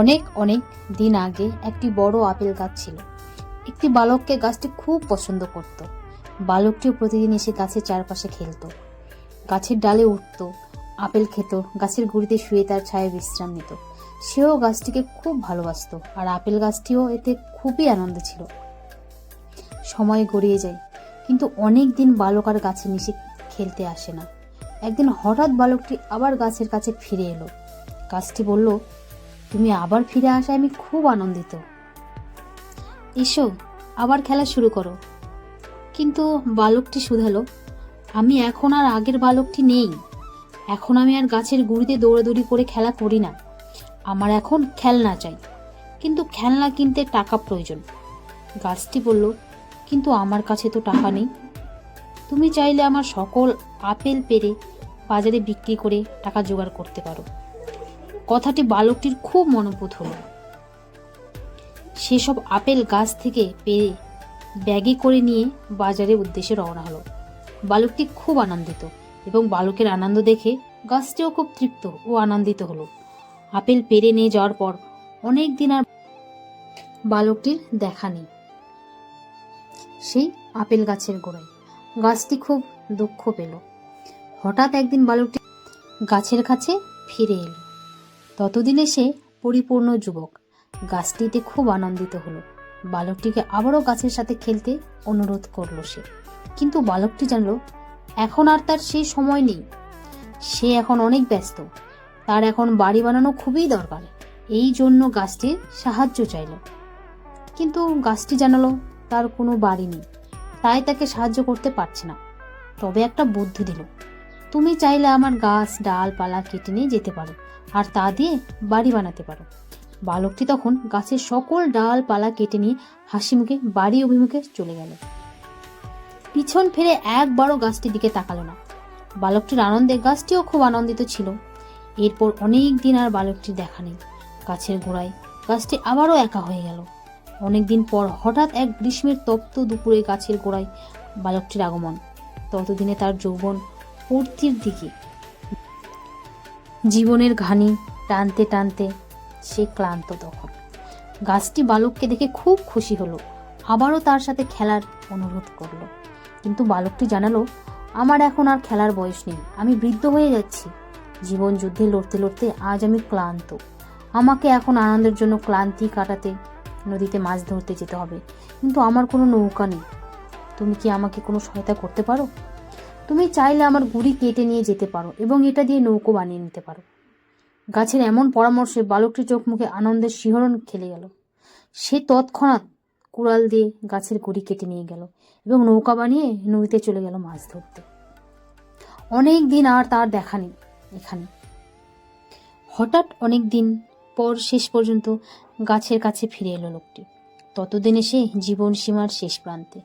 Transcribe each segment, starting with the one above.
অনেক অনেক দিন আগে একটি বড় আপেল গাছ ছিল। একটি বালককে গাছটি খুব পছন্দ করত। বালকটিও প্রতিদিন এসে গাছের চারপাশে খেলতো। গাছের ডালে উঠত, আপেল খেত, গাছের গুড়িতে শুয়ে তার ছায়া বিশ্রাম নিত। সেও গাছটিকে খুব ভালোবাসতো আর আপেল গাছটিও এতে খুবই আনন্দ ছিল। সময় গড়িয়ে যায়, কিন্তু অনেক দিন বালক আর গাছে মিশে খেলতে আসে না। একদিন হঠাৎ বালকটি আবার গাছের কাছে ফিরে এলো। গাছটি বলল তুমি আবার ফিরে আসায় আমি খুব আনন্দিত। এসো, আবার খেলা শুরু করো। কিন্তু বালকটি শুধালো, আমি এখন আর আগের বালকটি নেই। এখন আমি আর গাছের গুড়িতে দৌড়াদৌড়ি করে খেলা করি না। আমার এখন খেলনা চাই, কিন্তু খেলনা কিনতে টাকা প্রয়োজন। গাছটি বলল, কিন্তু আমার কাছে তো টাকা নেই। তুমি চাইলে আমার সকল আপেল পেরে বাজারে বিক্রি করে টাকা জোগাড় করতে পারো। কথাটি বালকটির খুব মনোবোধ হলো। সেসব আপেল গাছ থেকে পেরে ব্যাগে করে নিয়ে বাজারের উদ্দেশ্যে রওনা হলো। বালকটি খুব আনন্দিত এবং বালকের আনন্দ দেখে গাছটিও খুব তৃপ্ত ও আনন্দিত হলো। আপেল পেরে নিয়ে যাওয়ার পর অনেক দিন আর বালকটির দেখা নেই। সেই আপেল গাছের গোড়ায় গাছটি খুব দুঃখ পেল। হঠাৎ একদিন বালকটি গাছের কাছে ফিরে এলো। ততদিনে সে পরিপূর্ণ যুবক। গাছটিতে খুব আনন্দিত হলো। বালকটিকে আবারও গাছের সাথে খেলতে অনুরোধ করল সে। কিন্তু বালকটি জানলো, এখন আর তার সেই সময় নেই। সে এখন অনেক ব্যস্ত। তার এখন বাড়ি বানানো খুবই দরকার। এই জন্য গাছটির সাহায্য চাইল। কিন্তু গাছটি জানালো, তার কোনো বাড়ি নেই। তাই তাকে সাহায্য করতে পারছে না। তবে একটা বুদ্ধি দিল, তুমি চাইলে আমার গাছ, ডালপালা কেটে নিয়ে যেতে পারো। আর তা দিয়ে বাড়ি বানাতে পারো। বালকটি তখন গাছের সকল ডালপালা কেটে নিয়ে হাসি মুখে বাড়ি অভিমুখে চলে গেল। পিছন ফিরে একবারও গাছটির দিকে তাকালো না। বালকটির আনন্দে গাছটিও খুব আনন্দিত ছিল। এরপর অনেক দিন আর বালকটি দেখা নেই। গাছের গোড়ায় গাছটি আবারও একা হয়ে গেল। অনেকদিন পর হঠাৎ এক গ্রীষ্মের তপ্ত দুপুরে গাছের গোড়ায় বালকটির আগমন। ততদিনে তার যৌবন পূর্তির দিকে জীবনের ঘানি টানতে টানতে সে ক্লান্ত তখন। গাছটি বালককে দেখে খুব খুশি হলো। আবারও তার সাথে খেলার অনুরোধ করল। কিন্তু বালকটি জানালো, আমার এখন আর খেলার বয়স নেই। আমি বৃদ্ধ হয়ে যাচ্ছি। জীবন যুদ্ধে লড়তে লড়তে আজ আমি ক্লান্ত। আমাকে এখন আনন্দের জন্য ক্লান্তি কাটাতে নদীতে মাছ ধরতে যেতে হবে। কিন্তু আমার কোনো নৌকা নেই। তুমি কি আমাকে কোনো সহায়তা করতে পারো? তুমি চাইলে আমার গুড়ি কেটে নিয়ে যেতে পারো এবং এটা দিয়ে নৌকো বানিয়ে নিতে পারো। গাছের এমন পরামর্শে বালকটির চোখ মুখে আনন্দের শিহরণ খেলে গেল। সে তৎক্ষণাৎ কুড়াল দিয়ে গাছের গুড়ি কেটে নিয়ে গেল এবং নৌকা বানিয়ে নদীতে চলে গেল মাছ ধরতে। অনেক দিন আর তার দেখা নেই এখানে। হঠাৎ অনেক দিন পর শেষ পর্যন্ত গাছের কাছে ফিরে এলো লোকটি। ততদিনে সে জীবন সীমার শেষ প্রান্তে।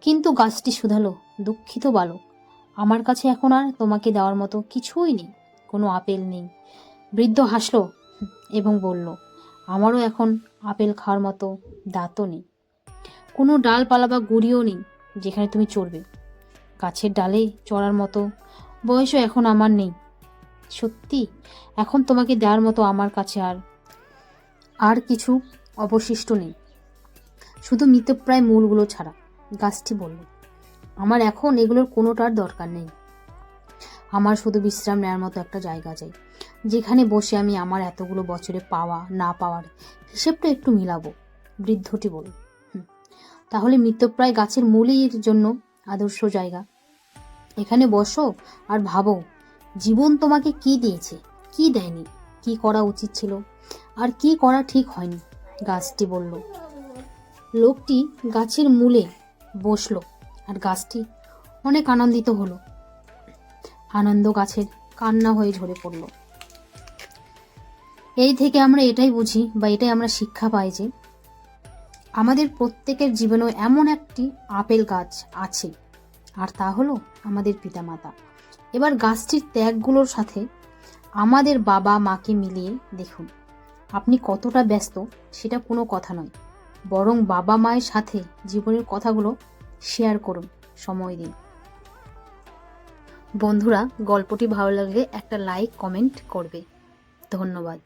কিন্তু গাছটি শুধালো দুঃখিত বালক। আমার কাছে এখন আর তোমাকে দেওয়ার মতো কিছুই নেই, কোনো আপেল নেই। বৃদ্ধ হাসলো এবং বলল, আমারও এখন আপেল খাওয়ার মতো দাঁতও নেই। কোনো ডালপালা বা গুড়িও নেই যেখানে তুমি চড়বে। গাছের ডালে চড়ার মতো বয়সও এখন আমার নেই। সত্যি, এখন তোমাকে দেওয়ার মতো আমার কাছে আর আর কিছু অবশিষ্ট নেই। শুধু মৃতপ্রায় মূলগুলো ছাড়া, গাছটি বলল। আমার এখন এগুলোর কোনোটার দরকার নেই। আমার শুধু বিশ্রাম নেওয়ার মতো একটা জায়গা চাই, যেখানে বসে আমি আমার এতগুলো বছরে পাওয়া, না পাওয়ার হিসেবটা একটু মিলাবো, বৃদ্ধটি বলল। তাহলে মৃতপ্রায় গাছের মূলের জন্য আদর্শ জায়গা। এখানে বসো আর ভাবো, জীবন তোমাকে কি দিয়েছে, কি দেয়নি, কি করা উচিত ছিল, আর কি করা ঠিক হয়নি, গাছটি বলল। লোকটি গাছের মূলে বসল। আর গাছটি অনেক আনন্দিত হলো। আনন্দ গাছের কান্না হয়ে ঝরে পড়ল। এই থেকে আমরা এটাই বুঝি বা এটাই আমরা শিক্ষা পাই যে আমাদের প্রত্যেকের জীবনেও এমন একটি আপেল গাছ আছে, আর তা হলো আমাদের পিতামাতা। এবার গাছটির ত্যাগগুলোর সাথে আমাদের বাবা মাকে মিলিয়ে দেখুন, আপনি কতটা ব্যস্ত সেটা কোনো কথা নয়। বরং বাবা মায়ের সাথে জীবনের কথাগুলো শেয়ার করুন সময় দিন। বন্ধুরা গল্পটি ভালো লাগলে একটা লাইক কমেন্ট করবে। ধন্যবাদ।